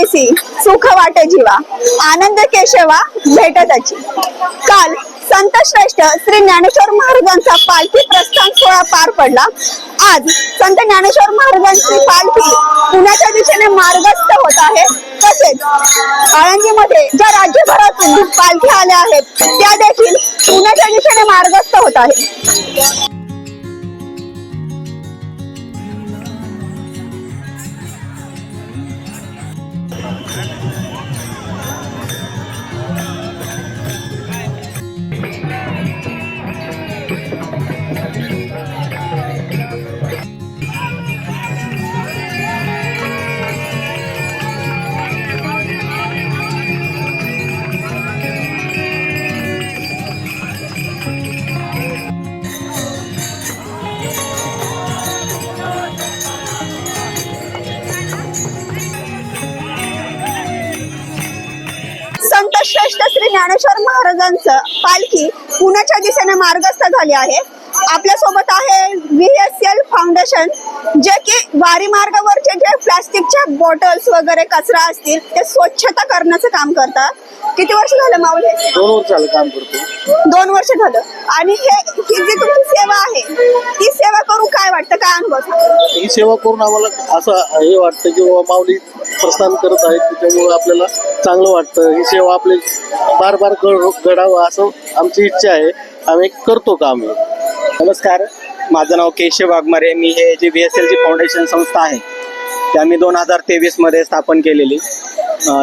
तरीसी सुख वाटे जीवा आनंद केशवा भेटताची. काल संत श्रेष्ठ श्री ज्ञानेश्वर महाराजांचा पालखी प्रस्थान सोहळा पार पडला. आज संत ज्ञानेश्वर महाराजांची पालखी पुण्याच्या दिशेने मार्गस्थ होत आहे. तसेच आळंदीमध्ये ज्या राज्यभरातून पालखी आल्या आहेत त्या देखील पुण्याच्या दिशेने मार्गस्थ होत आहेत. ज्ञानेश्वर महाराजांचं पालखी पुण्याच्या दिशेने मार्गस्थ झाली आहे. आपल्यासोबत आहे व्हीएसएल फाउंडेशन जे की वारी मार्गावरचे जे प्लास्टिकच्या बॉटल्स वगैरे कचरा असतील ते स्वच्छता करण्याचं काम करतात. किती वर्ष झालं माऊल? हे दोन वर्ष झालं काम करतो. दोन वर्ष झालं. आणि हे ही जी तुमची सेवा आहे ती सेवा करून काय वाटतं? काय अनुभव? ही सेवा करून आम्हाला असं हे वाटतं की बाबा माऊली प्रस्थान करत आहेत त्याच्यामुळे आपल्याला चांगलं वाटतं. ही सेवा आपली बार बार घड- घडावं असं आमची इच्छा आहे. आम्ही करतो काम नमस्कार. माझं नाव केशव वाघमारे. मी हे जे V S L G foundation संस्था आहे ती आम्ही दोन हजार तेवीसमध्ये स्थापन केलेली.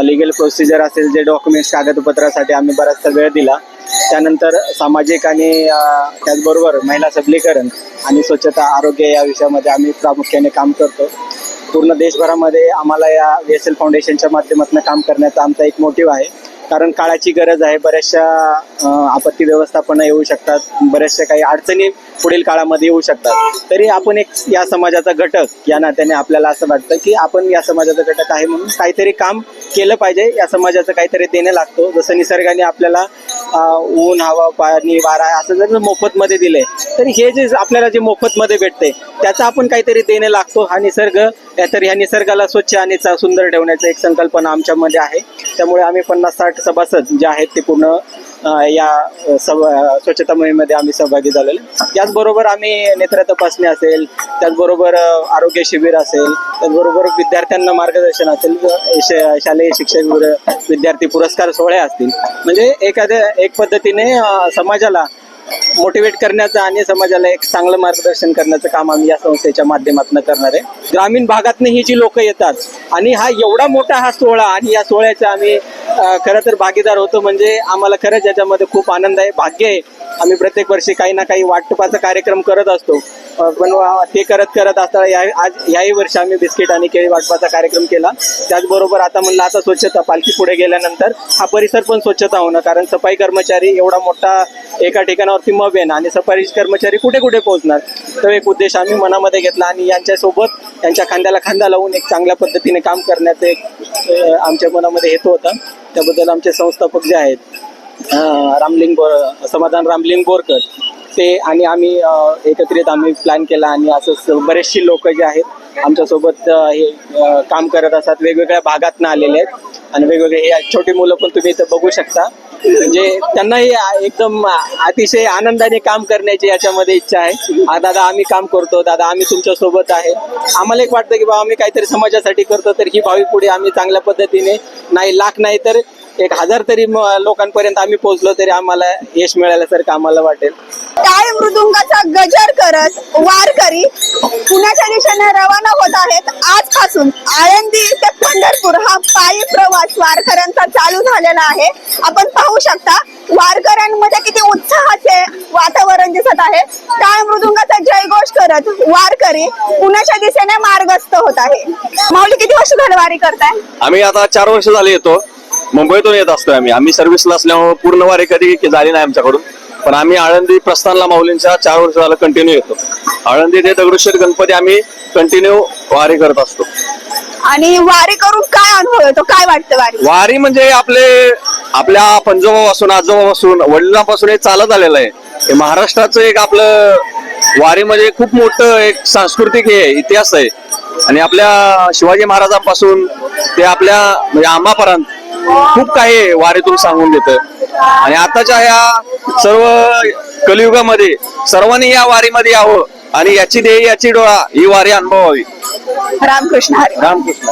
लिगल प्रोसिजर असेल जे डॉक्युमेंट्स कागदपत्रासाठी आम्ही बराचसा वेळ दिला. त्यानंतर सामाजिक आणि त्याचबरोबर महिला सबलीकरण आणि स्वच्छता आरोग्य या विषयामध्ये आम्ही प्रामुख्याने काम करतो. पूर्ण देशभरामध्ये आम्हाला या व्ही एस एल फाउंडेशनच्या माध्यमातून काम करण्याचा आमचा एक मोटिव्ह आहे. कारण काळाची गरज आहे बऱ्याचशा आपत्ती व्यवस्थापन येऊ शकतात बऱ्याचशा काही अडचणी पुढील काळामध्ये येऊ शकतात. तरी आपण एक या समाजाचा घटक या नात्याने आपल्याला असं वाटतं की आपण या समाजाचा घटक आहे म्हणून काहीतरी काम केलं पाहिजे या समाजाचं काहीतरी देणं लागतो. जसं निसर्गाने आपल्याला ऊन हवा पाणी वारा असं जर मोफतमध्ये दिले तर हे जे आपल्याला जे मोफतमध्ये भेटते त्याचा आपण काहीतरी देणे लागतो. हा निसर्ग या तर ह्या निसर्गाला स्वच्छ आणि सुंदर ठेवण्याचा एक संकल्पना आमच्यामध्ये आहे. त्यामुळे आम्ही पन्नास साठ सभासद जे आहेत ते पूर्ण या अ, स्वच्छता मोहिमेमध्ये आम्ही सहभागी झालेलो. त्याचबरोबर आम्ही नेत्र तपासणी असेल त्याचबरोबर आरोग्य शिबिर असेल त्याचबरोबर विद्यार्थ्यांना मार्गदर्शन असेल शालेय शिक्षक विद्यार्थी पुरस्कार सोहळे असतील. म्हणजे एखाद्या एक पद्धतीने समाजाला मोटिवेट करण्याचं आणि समाजाला एक चांगलं मार्गदर्शन करण्याचं काम आम्ही या संस्थेच्या माध्यमातून करणार आहे. ग्रामीण भागातनं ही जी लोक येतात आणि हा एवढा मोठा हा सोहळा आणि या सोहळ्याचा आम्ही खरं तर भागीदार होतो म्हणजे आम्हाला खरंच याच्यामध्ये खूप आनंद आहे भाग्य आहे. आम्ही प्रत्येक वर्षी काही ना काही वाटपाचा कार्यक्रम करत असतो. पण ते करत करत असताना या आज याही वर्षी आम्ही बिस्किट आणि केळी वाटपाचा कार्यक्रम केला. त्याचबरोबर आता म्हणलं आता स्वच्छता पालखी पुढे गेल्यानंतर हा परिसर पण स्वच्छता होणं कारण सफाई कर्मचारी एवढा मोठा एका ठिकाणावरती मग येणं आणि सफाई कर्मचारी कुठे कुठे पोहोचणार? तो एक उद्देश आम्ही मनामध्ये घेतला आणि यांच्यासोबत त्यांच्या खांद्याला खांदा लावून एक चांगल्या पद्धतीने काम करण्याचं एक आमच्या मनामध्ये हेतू होता. त्याबद्दल आमचे संस्थापक जे आहेत रामलिंग बोर समाधान रामलिंग बोरकर ते आणि आम्ही एकत्रित आम्ही प्लॅन केला आणि असंच बरेचशी लोक जे आहेत आमच्यासोबत हे काम करत असतात. वेगवेगळ्या भागातनं आलेले आहेत आणि वेगवेगळे हे छोटी मुलं पण तुम्ही इथं बघू शकता. म्हणजे त्यांनाही एकदम अतिशय आनंदाने काम करण्याची याच्यामध्ये इच्छा आहे. हा दादा आम्ही काम करतो. दादा आम्ही तुमच्यासोबत आहे. आम्हाला एक वाटतं की बाबा आम्ही काहीतरी समाजासाठी करतो तर ही भावी पुढे आम्ही चांगल्या पद्धतीने नाही लाख नाही तर एक हजार तरी लोकांपर्यंत आम्ही पोहोचलो तरी आम्हाला यश मिळाल्यासारखं आम्हाला वाटेल. टाळ मृदुंगाचा गजर करत वारकरी पुण्याच्या दिशेने रवाना होत आहेत. आजपासून आळंदी ते पंढरपूर हा पायी प्रवास वारकऱ्यांचा चालू झालेला आहे. आपण पाहू शकता वारकऱ्यांमध्ये किती उत्साहाचे वातावरण दिसत आहे. टाळ मृदुंगाचा जयघोष करत वारकरी पुण्याच्या दिशेने मार्गस्थ होत आहे. माऊली किती वर्ष झालं वारी करताय? आम्ही आता चार वर्ष झाले येतो. मुंबईतून येत असतोय आम्ही. आम्ही सर्व्हिसला असल्यामुळे पूर्ण वारी कधी झाली नाही आमच्याकडून. पण आम्ही आळंदी प्रस्थानला माऊलींच्या चार वर्ष झालं कंटिन्यू येतो. आळंदी ते दगडूशेठ गणपती आम्ही कंटिन्यू वारी करत असतो. आणि वारी करून काय अनुभव येतो? काय वाटतं वारी वारी म्हणजे आपले आपल्या पंजोबापासून आजोबापासून वडिलांपासून हे चालत आलेलं आहे. हे महाराष्ट्राचं एक आपलं वारी म्हणजे खूप मोठं एक सांस्कृतिक हे इतिहास आहे. आणि आपल्या शिवाजी महाराजांपासून ते आपल्या म्हणजे आम्हापर्यंत खूप काही वारीतून सांगून देतं. आणि आताच्या ह्या सर्व कलियुगामध्ये सर्वांनी या वारीमध्ये यावं आणि याची देह याची डोळा ही वारी अनुभवावी. रामकृष्ण हरी. रामकृष्ण.